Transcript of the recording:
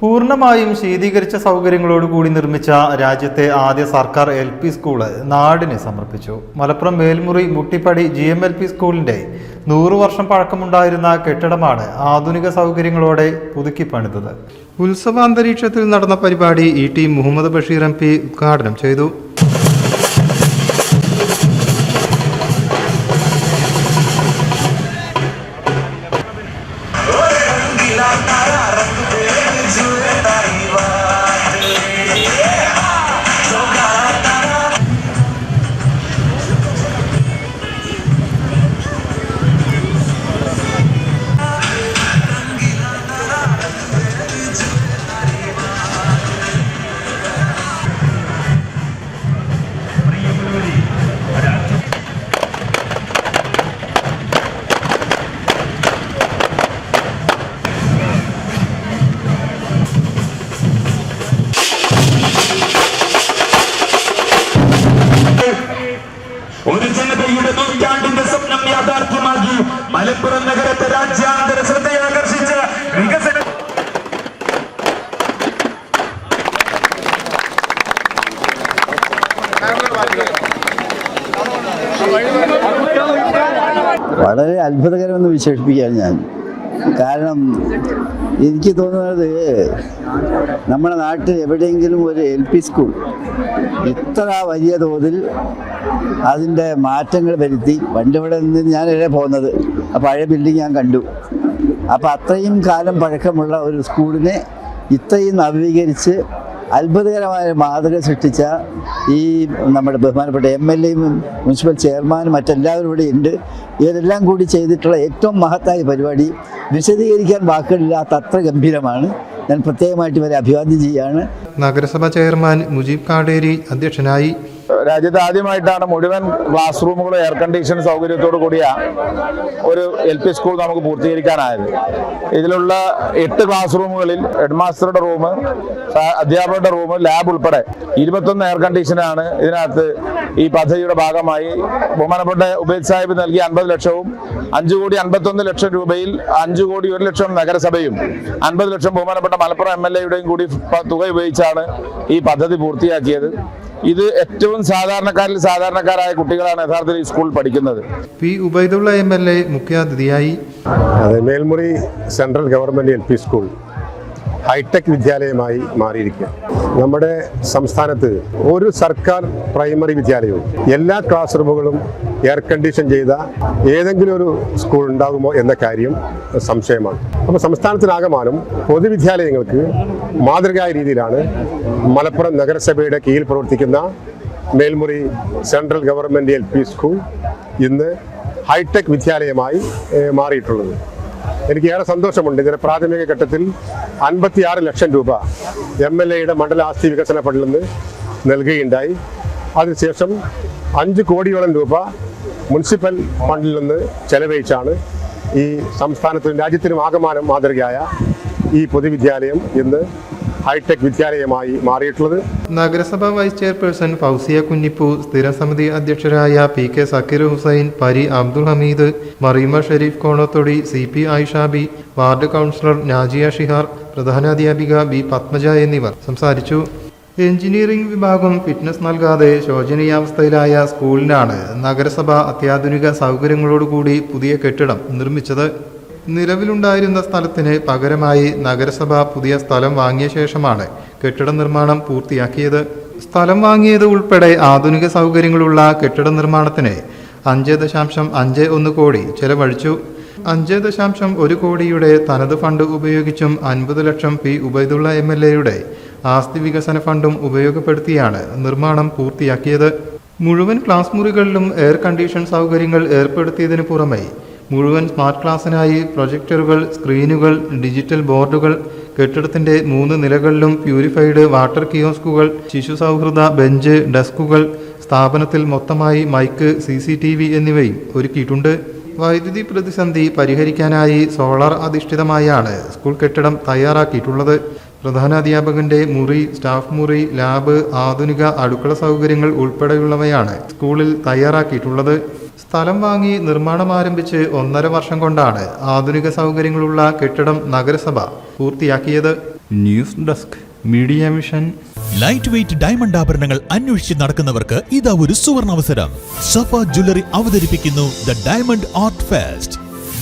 പൂർണമായും ശീതീകരിച്ച സൗകര്യങ്ങളോടുകൂടി നിർമ്മിച്ച രാജ്യത്തെ ആദ്യ സർക്കാർ എൽ പി സ്കൂൾ നാടിന് സമർപ്പിച്ചു. Malappuram Melmuri Muttippadi G M L P സ്കൂളിന്റെ നൂറു വർഷം പഴക്കമുണ്ടായിരുന്ന കെട്ടിടമാണ് ആധുനിക സൗകര്യങ്ങളോടെ പുതുക്കി പണിതത്. ഉത്സവാന്തരീക്ഷത്തിൽ നടന്ന പരിപാടി E T Muhammad Basheer M P ഉദ്ഘാടനം ചെയ്തു. വളരെ അത്ഭുതകരമെന്ന് വിശേഷിപ്പിക്കാൻ ഞാൻ. കാരണം എനിക്ക് തോന്നുന്നത് നമ്മുടെ നാട്ടിൽ എവിടെയെങ്കിലും ഒരു എൽ പി സ്കൂൾ ഇത്ര വലിയ തോതിൽ അതിന്റെ മാറ്റങ്ങൾ വരുത്തി പണ്ട് ഇവിടെ നിന്ന് ഇവിടെ പോകുന്നത് ആ പഴയ ബിൽഡിംഗ് ഞാൻ കണ്ടു. അപ്പോൾ അത്രയും കാലം പഴക്കമുള്ള ഒരു സ്കൂളിനെ ഇത്രയും നവീകരിച്ച് അത്ഭുതകരമായ മാതൃക സൃഷ്ടിച്ച ഈ നമ്മുടെ ബഹുമാനപ്പെട്ട എം എൽ എയും മുനിസിപ്പൽ ചെയർമാനും മറ്റെല്ലാവരും ഇവിടെ ഉണ്ട്. ഇവരെല്ലാം കൂടി ചെയ്തിട്ടുള്ള ഏറ്റവും മഹത്തായ പരിപാടി. വിശദീകരിക്കാൻ വാക്കുകളില്ലാത്ത അത്ര ഗംഭീരമാണ്. ഞാൻ പ്രത്യേകമായിട്ട് ഇവരെ അഭിവാദ്യം ചെയ്യുകയാണ്. നഗരസഭ ചെയർമാൻ മുജീബ് കാടേരി അധ്യക്ഷനായി രാജ്യത്ത് ആദ്യമായിട്ടാണ് മുഴുവൻ ക്ലാസ് റൂമുകളും എയർ കണ്ടീഷൻ സൗകര്യത്തോടു കൂടിയ ഒരു എൽ പി സ്കൂൾ നമുക്ക് പൂർത്തീകരിക്കാനായത്. ഇതിലുള്ള എട്ട് ക്ലാസ് റൂമുകളിൽ ഹെഡ് മാസ്റ്ററുടെ റൂം അധ്യാപകരുടെ റൂം ലാബ് ഉൾപ്പെടെ ഇരുപത്തൊന്ന് എയർ കണ്ടീഷനാണ് ഇതിനകത്ത് ഈ പദ്ധതിയുടെ ഭാഗമായി. ബഹുമാനപ്പെട്ട ഉബൈദ് സാഹിബ് നൽകിയ അൻപത് ലക്ഷവും അഞ്ചു കോടി അൻപത്തൊന്ന് ലക്ഷം രൂപയിൽ അഞ്ചു കോടി ഒരു ലക്ഷം നഗരസഭയും അൻപത് ലക്ഷം ബഹുമാനപ്പെട്ട മലപ്പുറം എം എൽ എയുടെയും കൂടി തുക ഉപയോഗിച്ചാണ് ഈ പദ്ധതി പൂർത്തിയാക്കിയത്. ഇത് ഏറ്റവും സാധാരണക്കാരിൽ സാധാരണക്കാരായ കുട്ടികളാണ് യഥാർത്ഥത്തിൽ ഈ സ്കൂളിൽ പഠിക്കുന്നത്. P Ubaidullah M L A മുഖ്യാതിഥിയായി. അതെ Melmuri central government L P school. Hi tech വിദ്യാലയമായി മാറിയിരിക്കുക നമ്മുടെ സംസ്ഥാനത്ത് ഒരു സർക്കാർ പ്രൈമറി വിദ്യാലയവും എല്ലാ ക്ലാസ് റൂമുകളും എയർ കണ്ടീഷൻ ചെയ്ത ഏതെങ്കിലും ഒരു സ്കൂൾ ഉണ്ടാകുമോ എന്ന കാര്യം സംശയമാണ്. അപ്പോൾ സംസ്ഥാനത്തിനാകമാനം പൊതുവിദ്യാലയങ്ങൾക്ക് മാതൃകായ രീതിയിലാണ് മലപ്പുറം നഗരസഭയുടെ കീഴിൽ പ്രവർത്തിക്കുന്ന Melmuri central government L P school ഇന്ന് ഹൈടെക് വിദ്യാലയമായി മാറിയിട്ടുള്ളത്. എനിക്ക് ഏറെ സന്തോഷമുണ്ട് ഇതിന്റെ പ്രാഥമിക ഘട്ടത്തിൽ അൻപത്തിയാറ് ലക്ഷം രൂപ എം എൽ എയുടെ മണ്ഡല ആസ്തി വികസന ഫണ്ടിൽ നിന്ന് നൽകുകയുണ്ടായി. അതിനുശേഷം അഞ്ച് കോടിയോളം രൂപ മുനിസിപ്പൽ ഫണ്ടിൽ നിന്ന് ചെലവഴിച്ചാണ് ഈ സംസ്ഥാനത്തിനും രാജ്യത്തിനും ആകമാനം മാതൃകയായ ഈ പൊതുവിദ്യാലയം ഇന്ന് ഹൈടെക് വിദ്യാലയമായി മാറിയിട്ടുള്ളത്. നഗരസഭാ വൈസ് ചെയർപേഴ്സൺ ഫൗസിയ കുഞ്ഞിപ്പൂ സ്ഥിരം സമിതി അധ്യക്ഷരായ P K Sakkeer Hussain Pari Abdul Hameed Mareema Sherif Konathodi C P Aishabi ward councillor Najiya Shihar പ്രധാനാധ്യാപിക B Padmaja എന്നിവർ സംസാരിച്ചു. എഞ്ചിനീയറിംഗ് വിഭാഗം ഫിറ്റ്നസ് നൽകാതെ ശോചനീയാവസ്ഥയിലായ സ്കൂളിനാണ് നഗരസഭ അത്യാധുനിക സൗകര്യങ്ങളോടുകൂടി പുതിയ കെട്ടിടം നിർമ്മിച്ചത്. നിലവിലുണ്ടായിരുന്ന സ്ഥലത്തിന് പകരമായി നഗരസഭ പുതിയ സ്ഥലം വാങ്ങിയ ശേഷമാണ് കെട്ടിട നിർമ്മാണം പൂർത്തിയാക്കിയത്. സ്ഥലം വാങ്ങിയത് ഉൾപ്പെടെ ആധുനിക സൗകര്യങ്ങളുള്ള കെട്ടിട നിർമ്മാണത്തിന് അഞ്ച് ദശാംശം അഞ്ച് ഒന്ന് കോടി ചെലവഴിച്ചു. അഞ്ച് ദശാംശം ഒരു കോടിയുടെ തനത് ഫണ്ട് ഉപയോഗിച്ചും അൻപത് ലക്ഷം പി ഉബൈദുള്ള എം എൽ എയുടെ ആസ്തി വികസന ഫണ്ടും ഉപയോഗപ്പെടുത്തിയാണ് നിർമ്മാണം പൂർത്തിയാക്കിയത്. മുഴുവൻ ക്ലാസ് മുറികളിലും എയർ കണ്ടീഷൻ സൗകര്യങ്ങൾ ഏർപ്പെടുത്തിയതിനു പുറമെ മുഴുവൻ സ്മാർട്ട് ക്ലാസ്സിനായി പ്രൊജക്ടറുകൾ സ്ക്രീനുകൾ ഡിജിറ്റൽ ബോർഡുകൾ കെട്ടിടത്തിന്റെ മൂന്ന് നിലകളിലും പ്യൂരിഫൈഡ് വാട്ടർ കിയോസ്കുകൾ ശിശു സൗഹൃദ ബെഞ്ച് ഡെസ്കുകൾ സ്ഥാപനത്തിൽ മൊത്തമായി mike C C T V എന്നിവയും ഒരുക്കിയിട്ടുണ്ട്. വൈദ്യുതി പ്രതിസന്ധി പരിഹരിക്കാനായി സോളാർ അധിഷ്ഠിതമായാണ് സ്കൂൾ കെട്ടിടം തയ്യാറാക്കിയിട്ടുള്ളത്. പ്രധാനാധ്യാപകന്റെ മുറി സ്റ്റാഫ് മുറി ലാബ് ആധുനിക അടുക്കള സൗകര്യങ്ങൾ ഉൾപ്പെടെയുള്ളവയാണ് സ്കൂളിൽ തയ്യാറാക്കിയിട്ടുള്ളത്. സ്ഥലം വാങ്ങി നിർമ്മാണം ആരംഭിച്ച് ഒന്നര വർഷം കൊണ്ടാണ് ആധുനിക സൗകര്യങ്ങളുള്ള കെട്ടിടം നഗരസഭ പൂർത്തിയാക്കിയത്. News desk media mission. Light weight diamond ആഭരണങ്ങൾ അന്വേഷിച്ച് നടക്കുന്നവർക്ക് ഇതാ ഒരു സുവർണ അവസരം. സഫ ജ്വല്ലറി അവതരിപ്പിക്കുന്നു the diamond art fest